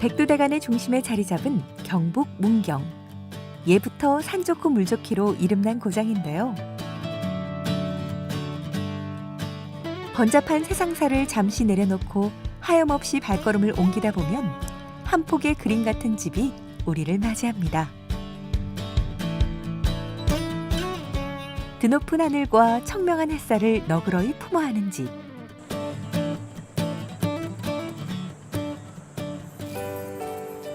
백두대간의 중심에 자리 잡은 경북 문경. 예부터 산 좋고 물 좋기로 이름난 고장인데요. 번잡한 세상사를 잠시 내려놓고 하염없이 발걸음을 옮기다 보면 한 폭의 그림 같은 집이 우리를 맞이합니다. 드높은 하늘과 청명한 햇살을 너그러이 품어하는 집.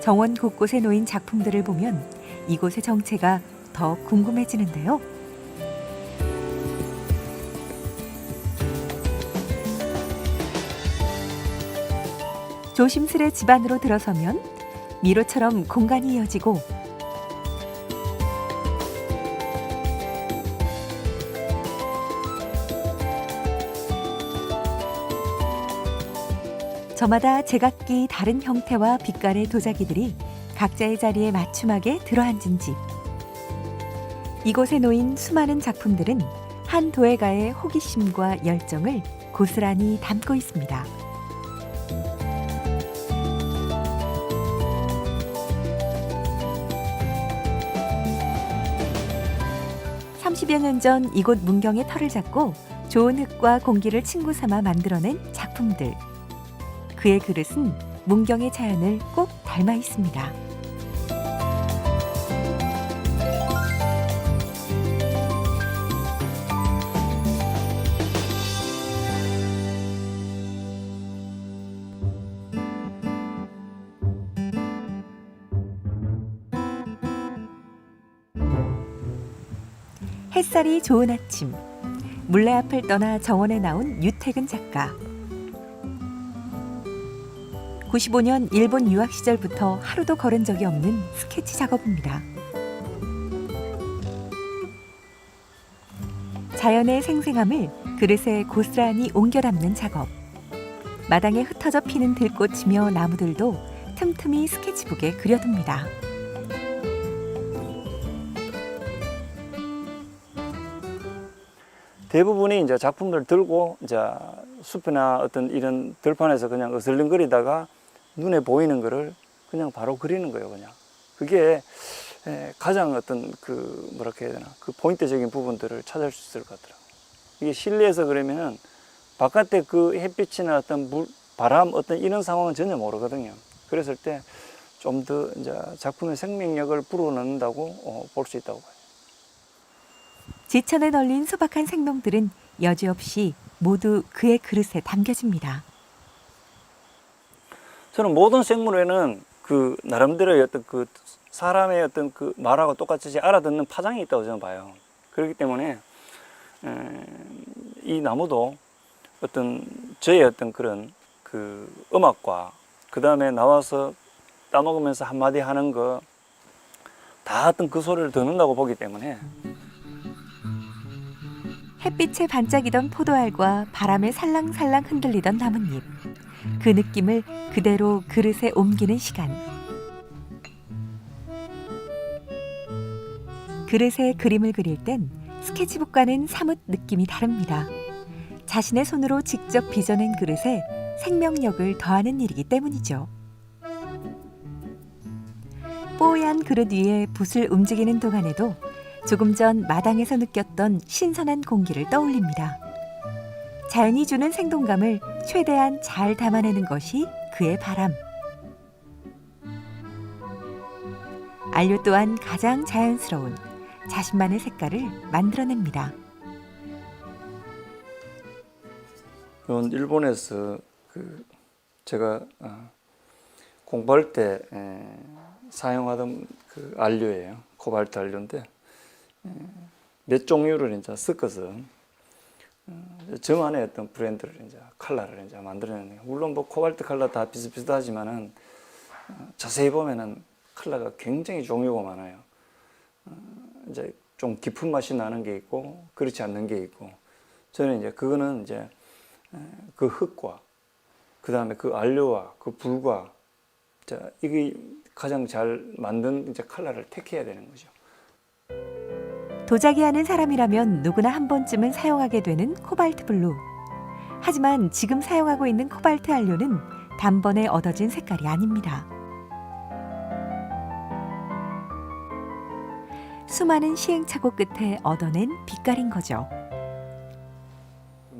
정원 곳곳에 놓인 작품들을 보면 이곳의 정체가 더 궁금해지는데요. 조심스레 집 안으로 들어서면 미로처럼 공간이 이어지고 저마다 제각기 다른 형태와 빛깔의 도자기들이 각자의 자리에 맞춤하게 들어앉은 집. 이곳에 놓인 수많은 작품들은 한 도예가의 호기심과 열정을 고스란히 담고 있습니다. 30여 년 전 이곳 문경의 털을 잡고 좋은 흙과 공기를 친구 삼아 만들어낸 작품들. 그의 그릇은 문경의 자연을 꼭 닮아 있습니다. 햇살이 좋은 아침. 물레 앞을 떠나 정원에 나온 유택은 작가. 95년 일본 유학 시절부터 하루도 걸은 적이 없는 스케치 작업입니다. 자연의 생생함을 그릇에 고스란히 옮겨 담는 작업. 마당에 흩어져 피는 들꽃이며 나무들도 틈틈이 스케치북에 그려둡니다. 대부분이 이제 작품들 들고 이제 숲이나 어떤 이런 들판에서 그냥 어슬렁거리다가 눈에 보이는 거를 그냥 바로 그리는 거예요, 그냥. 그게 에, 가장 어떤 그 뭐랄까 해야 되나 그 포인트적인 부분들을 찾을 수 있을 것 같더라고요. 이게 실내에서 그러면은 바깥에 그 햇빛이나 어떤 물, 바람 어떤 이런 상황은 전혀 모르거든요. 그랬을 때 좀 더 이제 작품의 생명력을 불어넣는다고 어, 볼수 있다고 봐요. 지천에 널린 소박한 생명들은 여지없이 모두 그의 그릇에 담겨집니다. 저는 모든 생물에는 그 나름대로의 어떤 그 사람의 어떤 그 말하고 똑같이 알아듣는 파장이 있다고 저는 봐요. 그렇기 때문에 에, 이 나무도 어떤 저의 어떤 그런 그 음악과 그 다음에 나와서 따먹으면서 한마디 하는 거 다 어떤 그 소리를 듣는다고 보기 때문에 햇빛에 반짝이던 포도알과 바람에 살랑살랑 흔들리던 나뭇잎. 그 느낌을 그대로 그릇에 옮기는 시간. 그릇에 그림을 그릴 땐 스케치북과는 사뭇 느낌이 다릅니다. 자신의 손으로 직접 빚어낸 그릇에 생명력을 더하는 일이기 때문이죠. 뽀얀 그릇 위에 붓을 움직이는 동안에도 조금 전 마당에서 느꼈던 신선한 공기를 떠올립니다. 자연이 주는 생동감을 최대한 잘 담아내는 것이 그의 바람. 안료 또한 가장 자연스러운 자신만의 색깔을 만들어냅니다. 이건 일본에서 그 제가 어, 공부할 때 에, 사용하던 그 안료예요. 코발트 안료인데 에, 몇 종류를 이제 섞어서 어, 저만의 어떤 브랜드를 이제 컬러를 이제 만들어내는 거예요. 물론 뭐 코발트 컬러 다 비슷비슷하지만은 어, 자세히 보면은 컬러가 굉장히 종류가 많아요. 어, 이제 좀 깊은 맛이 나는 게 있고 그렇지 않는 게 있고 저는 이제 그거는 이제 에, 그 흙과 그 다음에 그 안료와 그 불과 자 이게 가장 잘 만든 이제 컬러를 택해야 되는 거죠. 도자기 하는 사람이라면 누구나 한 번쯤은 사용하게 되는 코발트 블루. 하지만 지금 사용하고 있는 코발트 안료는 단번에 얻어진 색깔이 아닙니다. 수많은 시행착오 끝에 얻어낸 빛깔인 거죠.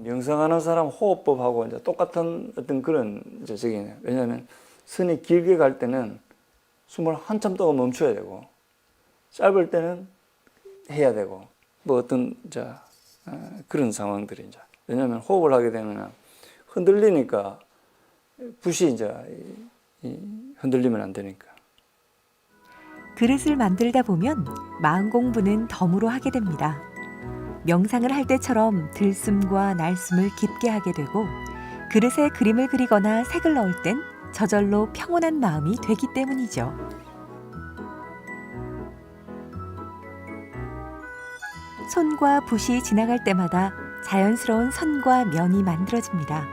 명상하는 사람 호흡법하고 이제 똑같은 어떤 그런 저기네. 왜냐하면 선이 길게 갈 때는 숨을 한참 동안 멈춰야 되고 짧을 때는 해야 되고 뭐 어떤 자 어, 그런 상황들이 이제 왜냐하면 호흡을 하게 되면 흔들리니까 붓이 이제 흔들리면 안 되니까. 그릇을 만들다 보면 마음 공부는 덤으로 하게 됩니다. 명상을 할 때처럼 들숨과 날숨을 깊게 하게 되고 그릇에 그림을 그리거나 색을 넣을 땐 저절로 평온한 마음이 되기 때문이죠. 손과 붓이 지나갈 때마다 자연스러운 선과 면이 만들어집니다.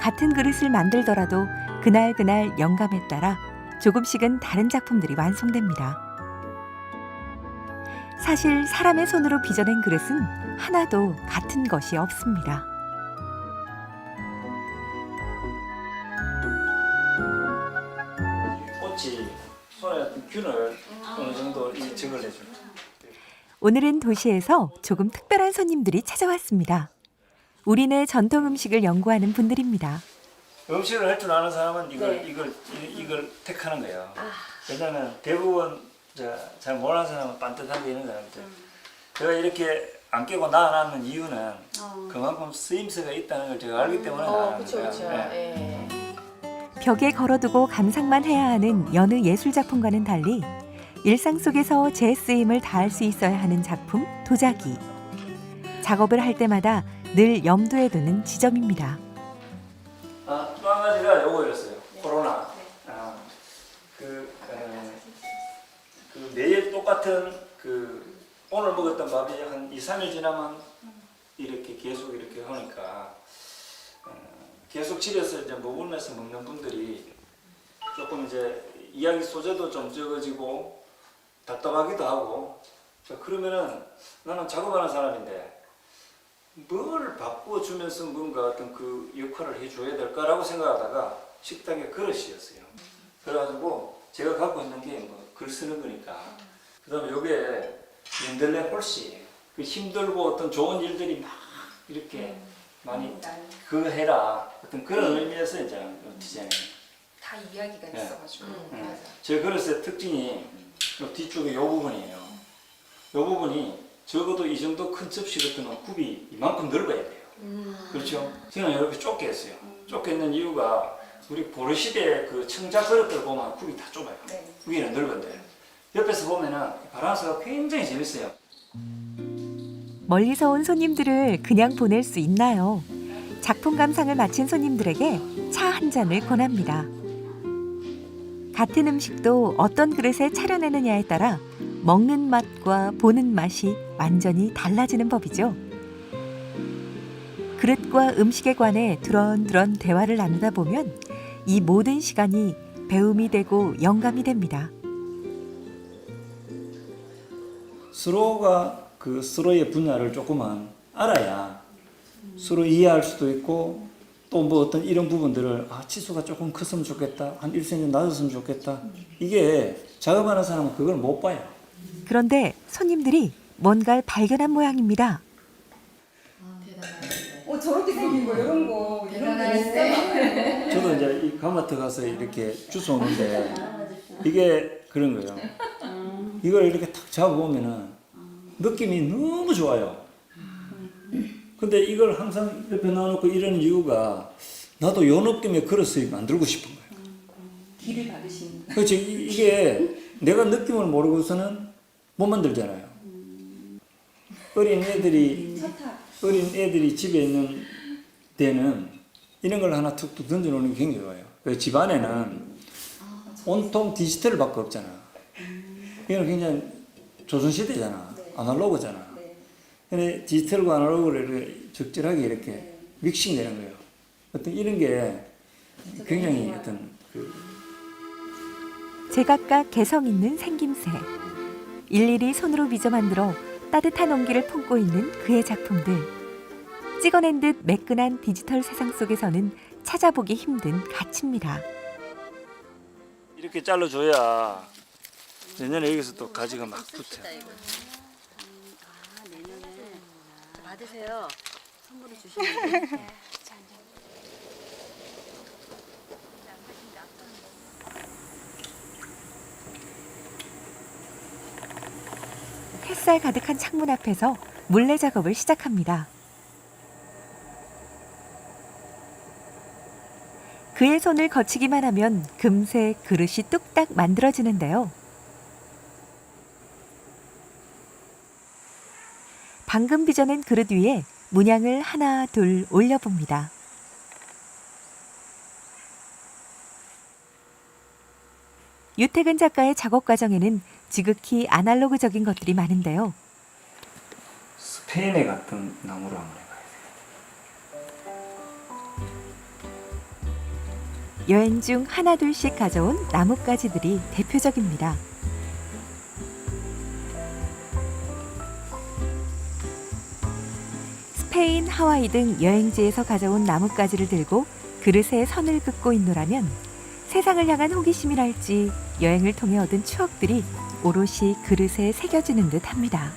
같은 그릇을 만들더라도 그날 그날 영감에 따라 조금씩은 다른 작품들이 완성됩니다. 사실 사람의 손으로 빚어낸 그릇은 하나도 같은 것이 없습니다. 꽃이 손에 어떤 균을 어느 정도 인증을 해줍니다. 오늘은 도시에서 조금 특별한 손님들이 찾아왔습니다. 우리네 전통 음식을 연구하는 분들입니다. 음식을 할 줄 아는 사람은 이걸 네. 이걸 이- 이걸 택하는 거예요. 왜냐하면 대부분 저, 잘 모르는 사람은 빤듯하게 이런 사람들. 제가 이렇게 안 깨고 나눠놨는 이유는 그만큼 쓰임새가 있다는 걸 제가 알기 때문에 어, 나눠는 그렇죠, 거예요. 그렇죠. 네. 예. 벽에 걸어두고 감상만 해야 하는 여느 예술 작품과는 달리 일상 속에서 제 쓰임을 다할 수 있어야 하는 작품 도자기. 작업을 할 때마다 늘 염두에 두는 지점입니다. 아, 또 한 가지가 요거였어요. 네. 코로나. 아, 그, 에, 그 매일 똑같은 그 오늘 먹었던 밥이 한 2, 3일 지나면 이렇게 계속 이렇게 하니까 어, 계속 집에서 이제 머물면서 먹는 분들이 조금 이제 이야기 소재도 좀 적어지고 답답하기도 하고 자, 그러면은 나는 작업하는 사람인데 뭘 바꾸어 주면서 뭔가 어떤 그 역할을 해줘야 될까라고 생각하다가 식당의 그릇이었어요. 그래가지고 제가 갖고 있는 게 뭐 글 쓰는 거니까. 그 다음에 요게 민들레 홀씨. 그 힘들고 어떤 좋은 일들이 막 이렇게 많이 그 해라 어떤 그런 의미에서 이제 디자인. 다 이야기가 네. 있어가지고 음, 네. 맞아. 제 그릇의 특징이 요 뒤쪽에 요 부분이에요. 요 부분이 적어도 이 정도 큰 접시 같은 굽이 이만큼 넓어야 돼요. 음. 그렇죠. 저는 이렇게 좁게 했어요. 좁게 있는 이유가 우리 보르시대 그 청자 그릇들 보면 굽이 다 좁아요. 네. 위에는 넓은데 옆에서 보면은 바란스가 굉장히 재밌어요. 멀리서 온 손님들을 그냥 보낼 수 있나요? 작품 감상을 마친 손님들에게 차 한 잔을 권합니다. 같은 음식도 어떤 그릇에 차려내느냐에 따라 먹는 맛과 보는 맛이 완전히 달라지는 법이죠. 그릇과 음식에 관해 두런두런 대화를 나누다 보면 이 모든 시간이 배움이 되고 영감이 됩니다. 서로가 그 서로의 분야를 조금만 알아야 서로 이해할 수도 있고 또 뭐 어떤 이런 부분들을 아 치수가 조금 컸으면 좋겠다 한 1cm 낮았으면 좋겠다 이게 작업하는 사람은 그걸 못 봐요. 그런데 손님들이 뭔가를 발견한 모양입니다. 어 저렇게 생긴 거 이런 거 이런 거 대단하시네. 저도 이제 이 가마트 가서 이렇게 주워 오는데 이게 그런 거예요. 이걸 이렇게 탁 잡아보면은 느낌이 너무 좋아요. 근데 이걸 항상 옆에 놔놓고 이러는 이유가 나도 요 느낌의 그릇을 만들고 싶은 거예요. 길을 받으신 그렇지. 이- 이게 내가 느낌을 모르고서는 못 만들잖아요. 어린 애들이 어린 애들이 집에 있는 때는 이런 걸 하나 툭툭 던져놓는 게 굉장히 좋아요. 그 집안에는 온통 디지털 밖에 없잖아. 이거는 굉장히 조선시대잖아. 아날로그잖아. 네. 근데 디지털과 아날로그를 적절하게 이렇게 믹싱 되는 거예요. 어떤 이런 게 굉장히 어떤 그 제각각 개성 있는 생김새. 일일이 손으로 빚어 만들어 따뜻한 온기를 품고 있는 그의 작품들. 찍어낸 듯 매끈한 디지털 세상 속에서는 찾아보기 힘든 가치입니다. 이렇게 잘라줘야 내년에 여기서 또 가지가 막 붙어. 아, 내년에 자, 받으세요. 선물을 주시면 돼요. 햇살 가득한 창문 앞에서 물레 작업을 시작합니다. 그의 손을 거치기만 하면 금세 그릇이 뚝딱 만들어지는데요. 방금 빚어낸 그릇 위에 문양을 하나 둘 올려봅니다. 유태근 작가의 작업 과정에는 지극히 아날로그적인 것들이 많은데요. 스페인에 갔던 나무로 한번 해봐요. 여행 중 하나 둘씩 가져온 나뭇가지들이 대표적입니다. 스페인, 하와이 등 여행지에서 가져온 나뭇가지를 들고 그릇에 선을 긋고 있노라면 세상을 향한 호기심이랄지 여행을 통해 얻은 추억들이 오롯이 그릇에 새겨지는 듯 합니다.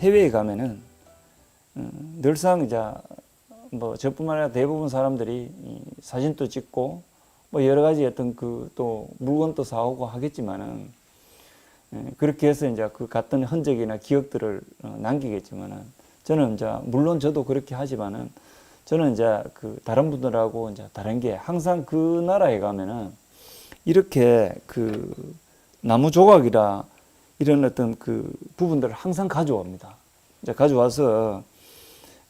해외에 가면은 음, 늘상 이제 뭐 저뿐만 아니라 대부분 사람들이 이 사진도 찍고 뭐 여러 가지 어떤 그 또 물건도 사오고 하겠지만은 예, 그렇게 해서 이제 그 갔던 흔적이나 기억들을 어, 남기겠지만은 저는 이제 물론 저도 그렇게 하지만은 저는 이제 그 다른 분들하고 이제 다른 게 항상 그 나라에 가면은 이렇게 그 나무 조각이라 이런 어떤 그 부분들을 항상 가져옵니다. 이제 가져와서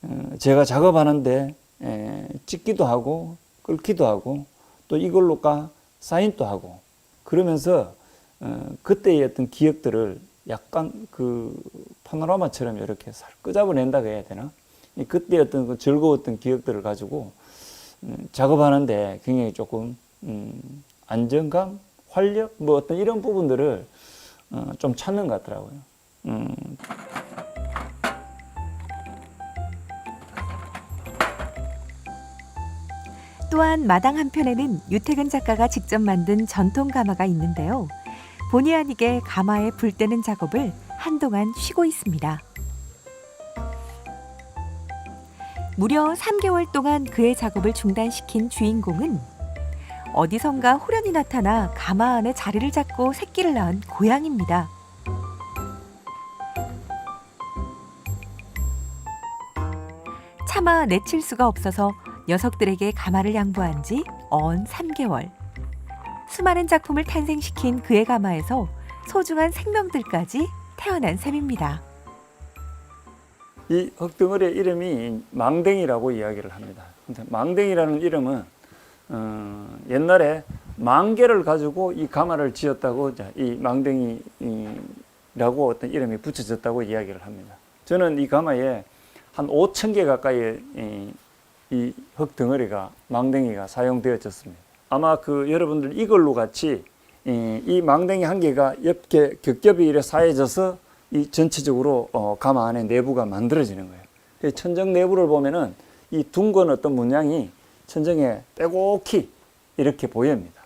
어, 제가 작업하는데 에, 찍기도 하고 끓기도 하고 또 이걸로가 사인도 하고 그러면서 어, 그때의 어떤 기억들을 약간 그 파노라마처럼 이렇게 살 끄잡아낸다고 해야 되나? 이 그때 어떤 그 즐거웠던 기억들을 가지고 음, 작업하는데 굉장히 조금 음, 안정감, 활력 뭐 어떤 이런 부분들을 어, 좀 찾는 것 같더라고요. 음, 또한 마당 한편에는 유태근 작가가 직접 만든 전통 가마가 있는데요. 본의 아니게 가마에 불 떼는 작업을 한동안 쉬고 있습니다. 무려 3개월 동안 그의 작업을 중단시킨 주인공은 어디선가 호련히 나타나 가마 안에 자리를 잡고 새끼를 낳은 고양입니다. 차마 내칠 수가 없어서 녀석들에게 가마를 양보한 지 언 3개월. 수많은 작품을 탄생시킨 그의 가마에서 소중한 생명들까지 태어난 셈입니다. 이 흙덩어리의 이름이 망댕이라고 이야기를 합니다. 근데 망댕이라는 이름은 어, 옛날에 망개를 가지고 이 가마를 지었다고 이 망댕이라고 어떤 이름이 붙여졌다고 이야기를 합니다. 저는 이 가마에 한 5천 개 가까이의 이, 이 흙덩어리가 망댕이가 사용되어졌습니다. 아마 그 여러분들 이걸로 같이 이, 이 망댕이 한 개가 옆에 겹겹이 이렇게 쌓여져서 이 전체적으로 어, 가마 안에 내부가 만들어지는 거예요. 그 천정 내부를 보면은 이 둥근 어떤 문양이 천정에 빼곡히 이렇게 보입니다.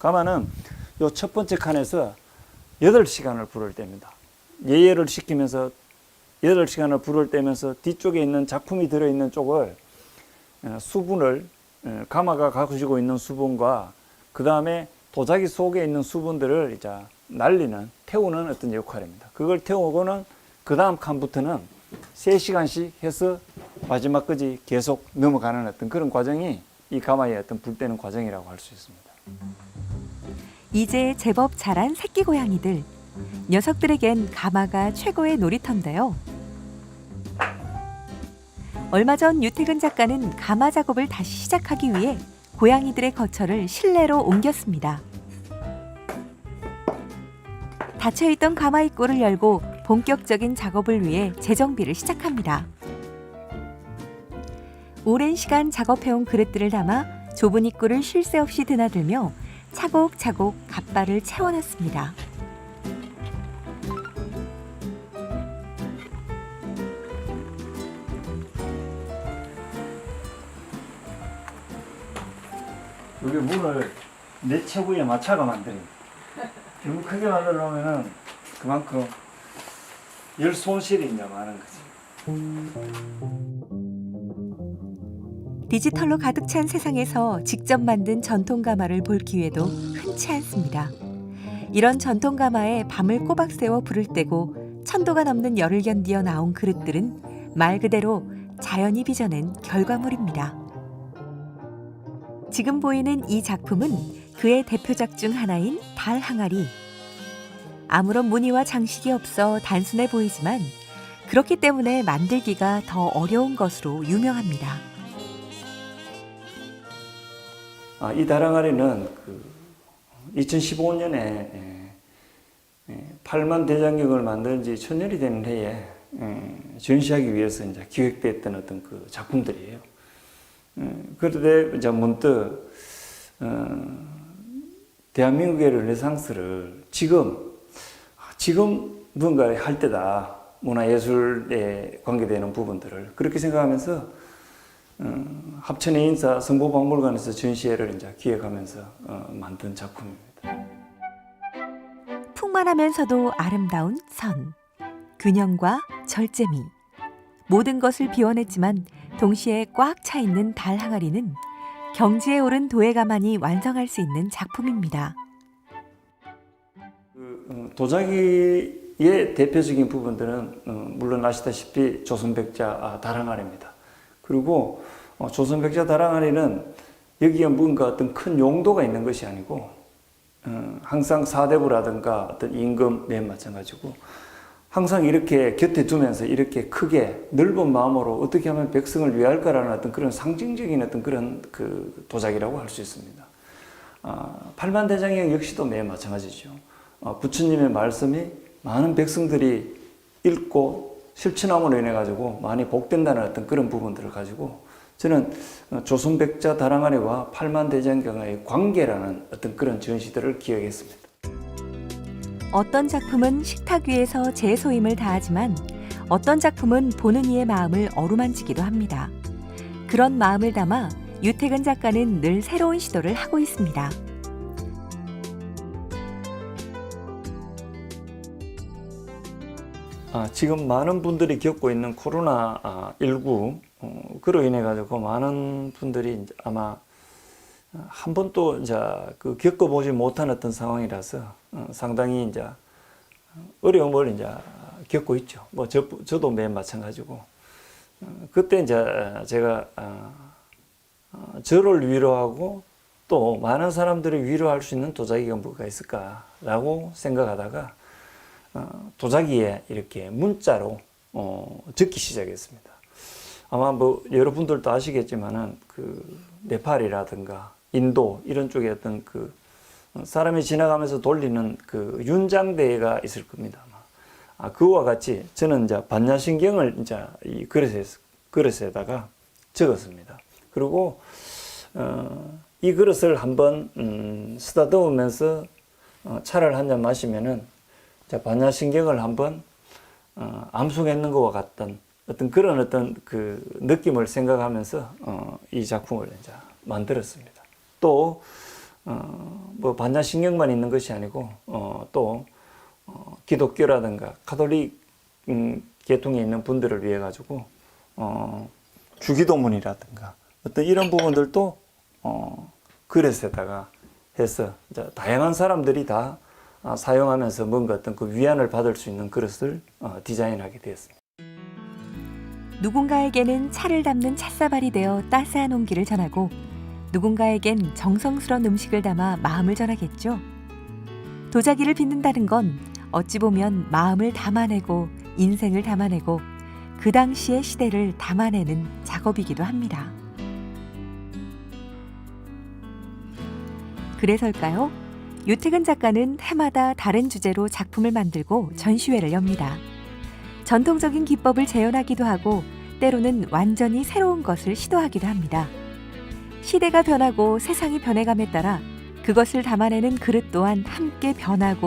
가마는 요 첫 번째 칸에서 8시간을 불을 뗍니다. 예열을 시키면서 8시간을 불을 떼면서 뒤쪽에 있는 작품이 들어있는 쪽을 어, 수분을 어, 가마가 가지고 있는 수분과 그 다음에 도자기 속에 있는 수분들을 이제 날리는 태우는 어떤 역할입니다. 그걸 태우고는 그 다음 칸부터는 3시간씩 해서 마지막까지 계속 넘어가는 어떤 그런 과정이 이 가마의 어떤 불 때는 과정이라고 할 수 있습니다. 이제 제법 자란 새끼 고양이들. 녀석들에겐 가마가 최고의 놀이터인데요. 얼마 전 유태근 작가는 가마 작업을 다시 시작하기 위해 고양이들의 거처를 실내로 옮겼습니다. 닫혀있던 가마 입구를 열고 본격적인 작업을 위해 재정비를 시작합니다. 오랜 시간 작업해온 그릇들을 담아 좁은 입구를 쉴 새 없이 드나들며 차곡차곡 갓발을 채워놨습니다. 여기 문을 내 체구에 맞춰가 만드는 너무 크게 만들어놓으면은 그만큼 열 손실이 이제 많은 거지. 디지털로 가득 찬 세상에서 직접 만든 전통 가마를 볼 기회도 흔치 않습니다. 이런 전통 가마에 밤을 꼬박 새워 불을 떼고 천도가 넘는 열을 견디어 나온 그릇들은 말 그대로 자연이 빚어낸 결과물입니다. 지금 보이는 이 작품은 그의 대표작 중 하나인 달 항아리. 아무런 무늬와 장식이 없어 단순해 보이지만 그렇기 때문에 만들기가 더 어려운 것으로 유명합니다. 아, 이 다랑아리는 그 2015년에 에, 에, 8만 대장경을 만든 지 천년이 되는 해에 에, 전시하기 위해서 이제 기획됐던 어떤 그 작품들이에요. 에, 그런데 이제 문득 어, 대한민국의 르네상스를 지금 지금 뭔가 할 때다 문화예술에 관계되는 부분들을 그렇게 생각하면서 어, 합천의 인사 성보박물관에서 전시회를 이제 기획하면서 어, 만든 작품입니다. 풍만하면서도 아름다운 선, 균형과 절제미. 모든 것을 비워냈지만 동시에 꽉 차 있는 달 항아리는 경지에 오른 도예가만이 완성할 수 있는 작품입니다. 그, 어, 도자기의 대표적인 부분들은 어, 물론 아시다시피 조선백자 아, 다랑아리입니다. 그리고 어, 조선백자 다랑아리는 여기에 뭔가 어떤 큰 용도가 있는 것이 아니고 어, 항상 사대부라든가 어떤 임금 맨 마찬가지고 항상 이렇게 곁에 두면서 이렇게 크게 넓은 마음으로 어떻게 하면 백성을 위할까라는 어떤 그런 상징적인 어떤 그런 그 도자기라고 할 수 있습니다. 아, 팔만 대장경 역시도 매우 마찬가지죠. 어, 부처님의 말씀이 많은 백성들이 읽고 실천함으로 인해 가지고 많이 복된다는 어떤 그런 부분들을 가지고 저는 어, 조선백자 다랑아리와 팔만대장경의 관계라는 어떤 그런 전시들을 기획했습니다. 어떤 작품은 식탁 위에서 제 소임을 다하지만 어떤 작품은 보는 이의 마음을 어루만지기도 합니다. 그런 마음을 담아 유태근 작가는 늘 새로운 시도를 하고 있습니다. 아, 지금 많은 분들이 겪고 있는 코로나 아, 19 어, 그로 인해 가지고 많은 분들이 아마 한 번도 이제 그 겪어보지 못한 어떤 상황이라서 어, 상당히 이제 어려움을 이제 겪고 있죠. 뭐 저, 저도 매일 마찬가지고 어, 그때 이제 제가 어, 어, 저를 위로하고 또 많은 사람들을 위로할 수 있는 도자기가 뭐가 있을까라고 생각하다가 어, 도자기에 이렇게 문자로 어, 적기 시작했습니다. 아마 뭐 여러분들도 아시겠지만은 그 네팔이라든가 인도 이런 쪽에 어떤 그 사람이 지나가면서 돌리는 그 윤장대가 있을 겁니다. 아, 그와 같이 저는 이제 반야신경을 이제 이 그릇에 그릇에다가 적었습니다. 그리고 어, 이 그릇을 한번 음, 쓰다듬으면서 어, 차를 한 잔 마시면은 자, 반야신경을 한번 어, 암송했는 것과 같던 어떤 그런 어떤 그 느낌을 생각하면서 어, 이 작품을 이제 만들었습니다. 또, 어, 뭐 반야신경만 있는 것이 아니고, 어, 또, 어, 기독교라든가 카톨릭 음, 계통에 있는 분들을 위해 가지고, 어, 주기도문이라든가 어떤 이런 부분들도 어, 그릇에다가 해서 이제 다양한 사람들이 다 아, 사용하면서 뭔가 어떤 그 위안을 받을 수 있는 그릇을 어, 디자인하게 되었습니다. 누군가에게는 차를 담는 찻사발이 되어 따스한 온기를 전하고 누군가에겐 정성스런 음식을 담아 마음을 전하겠죠. 도자기를 빚는다는 건 어찌 보면 마음을 담아내고 인생을 담아내고 그 당시의 시대를 담아내는 작업이기도 합니다. 그래서일까요? 유태근 작가는 해마다 다른 주제로 작품을 만들고 전시회를 엽니다. 전통적인 기법을 재현하기도 하고 때로는 완전히 새로운 것을 시도하기도 합니다. 시대가 변하고 세상이 변해감에 따라 그것을 담아내는 그릇 또한 함께 변하고